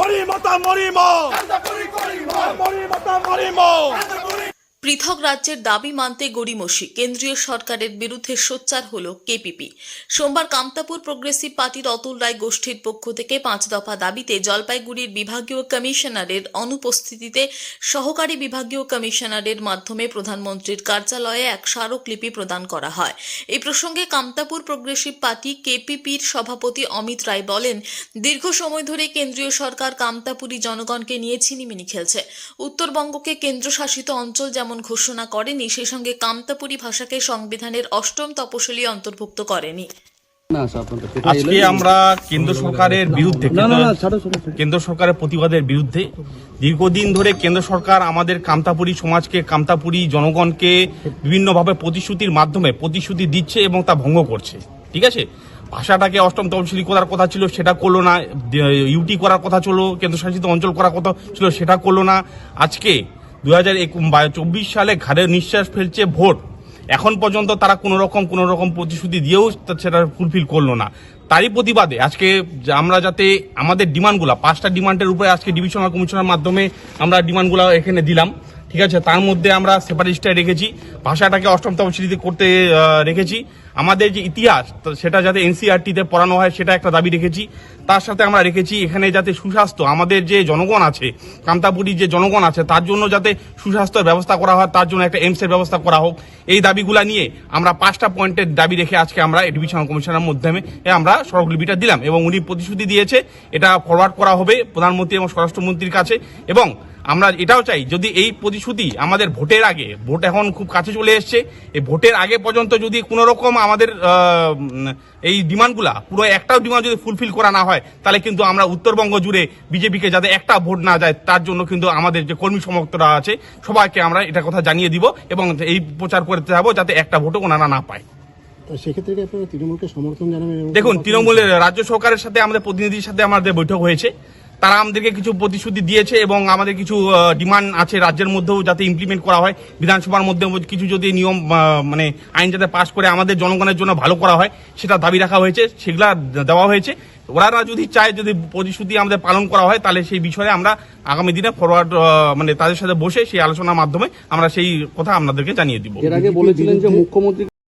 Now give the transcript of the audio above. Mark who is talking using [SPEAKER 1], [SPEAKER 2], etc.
[SPEAKER 1] মরিমতা মরিম। মরিমতা মরিম।
[SPEAKER 2] পৃথক রাজ্যের দাবি মানতে গড়িমসি। কেন্দ্রীয় সরকারের বিরুদ্ধে সোচ্চার হল কেপিপি। সোমবার কামতাপুর প্রগ্রেসিভ পার্টির অতুল রায় গোষ্ঠীর পক্ষ থেকে পাঁচ দফা দাবিতে জলপাইগুড়ির বিভাগীয় কমিশনারের অনুপস্থিতিতে সহকারী বিভাগীয় কমিশনারের মাধ্যমে প্রধানমন্ত্রীর কার্যালয়ে এক স্মারকলিপি প্রদান করা হয়। এই প্রসঙ্গে কামতাপুর প্রগ্রেসিভ পার্টি কেপিপির সভাপতি অমিত রায় বলেন, দীর্ঘ সময় ধরে কেন্দ্রীয় সরকার কামতাপুরি জনগণকে নিয়ে ছিনিমিনি খেলছে। উত্তরবঙ্গকে কেন্দ্রশাসিত অঞ্চল যেমন ঘোষণা করেনি সেই সঙ্গে কামতাপুরি ভাষাকে সংবিধানের অষ্টম তপশিলি অন্তর্ভুক্ত করেনি।
[SPEAKER 3] না স্যার আপনাদের
[SPEAKER 4] আজকে আমরা কেন্দ্র সরকারের বিরুদ্ধে কেন্দ্র- কেন্দ্র সরকারের প্রতিবাদের বিরুদ্ধে দীর্ঘদিন ধরে কেন্দ্র সরকার আমাদের কামতাপুরী সমাজকে কামতাপুরী জনগণকে বিভিন্নভাবে প্রতিশ্রুতির মাধ্যমে প্রতিশ্রুতি দিচ্ছে এবং তা ভঙ্গ করছে। ঠিক আছে? ভাষাটাকে অষ্টম তফসিলি করার কথা ছিল সেটা করল না। ইউটি করার কথা ছিল কেন্দ্রশাসিত অঞ্চল করার কথা ছিল সেটা করল না। আজকে দু হাজার চব্বিশ সালে ঘাড়ে নিঃশ্বাস ফেলছে ভোট। এখন পর্যন্ত তারা কোনো রকম কোনো রকম প্রতিশ্রুতি দিয়েও সেটা ফুলফিল করল না। তারই প্রতিবাদে আজকে আমরা যাতে আমাদের ডিমান্ডগুলো, পাঁচটা ডিমান্ডের উপরে আজকে ডিভিশনাল কমিশনের মাধ্যমে আমরা ডিমান্ডগুলো এখানে দিলাম। ঠিক আছে, তার মধ্যে আমরা সেপারেটিস্টায় রেখেছি, ভাষাটাকে অষ্টম তফসিলিতে করতে রেখেছি। আমাদের যে ইতিহাস সেটা যাতে এনসিআরটিতে পড়ানো হয়, সেটা একটা দাবি রেখেছি। তার সাথে আমরা রেখেছি এখানে যাতে সুস্বাস্থ্য, আমাদের যে জনগণ আছে কামতাপুরি যে জনগণ আছে, তার জন্য যাতে সুস্বাস্থ্যের ব্যবস্থা করা হয়, তার জন্য একটা এইমসের ব্যবস্থা করা হোক। এই দাবিগুলা নিয়ে আমরা পাঁচটা পয়েন্টের দাবি রেখে আজকে আমরা ডিভিশনাল কমিশনের মাধ্যমে আমরা সড়কলিপিটা দিলাম এবং উনি প্রতিশ্রুতি দিয়েছে, এটা ফরওয়ার্ড করা হবে প্রধানমন্ত্রী এবং স্বরাষ্ট্রমন্ত্রীর কাছে এবং আমরা এটাও চাই যদি এই প্রতিশ্রুতি আমাদের ভোটের আগে ভোট এখন খুব কাছে চলে এসছে এই ভোটের আগে পর্যন্ত যদি কোনো রকম আমাদের এই ডিমান্ডগুলা পুরো একটাও ডিমান্ড যদি ফুলফিল করা না হয় তাহলে কিন্তু আমরা উত্তরবঙ্গ জুড়ে বিজেপিকে যাতে একটা ভোট না যায় তার জন্য কিন্তু আমাদের যে কর্মী সমর্থকরা আছে সবাইকে আমরা এটা কথা জানিয়ে দিব এবং এই প্রচার করতে যাব যাতে একটা ভোটও ওনারা না পায়।
[SPEAKER 3] সেক্ষেত্রে আপনারা তৃণমূলকে সমর্থন জানাবেন?
[SPEAKER 4] দেখুন তৃণমূলের রাজ্য সরকারের সাথে আমাদের প্রতিনিধির সাথে আমাদের বৈঠক হয়েছে। তারা আমাদেরকে কিছু প্রতিশ্রুতি দিয়েছে এবং আমাদের কিছু ডিমান্ড আছে রাজ্যের মধ্যেও যাতে ইমপ্লিমেন্ট করা হয়। বিধানসভার মধ্যে কিছু যদি নিয়ম মানে আইন যাতে পাশ করে আমাদের জনগণের জন্য ভালো করা হয় সেটা দাবি রাখা হয়েছে সেগুলা দেওয়া হয়েছে। ওরা যদি চায় যদি প্রতিশ্রুতি আমাদের পালন করা হয় তাহলে সেই বিষয়ে আমরা আগামী দিনে ফরওয়ার্ড মানে তাদের সাথে বসে সেই আলোচনার মাধ্যমে আমরা সেই কথা আপনাদেরকে জানিয়ে দিব।
[SPEAKER 3] এর আগে বলেছিলেন যে মুখ্যমন্ত্রী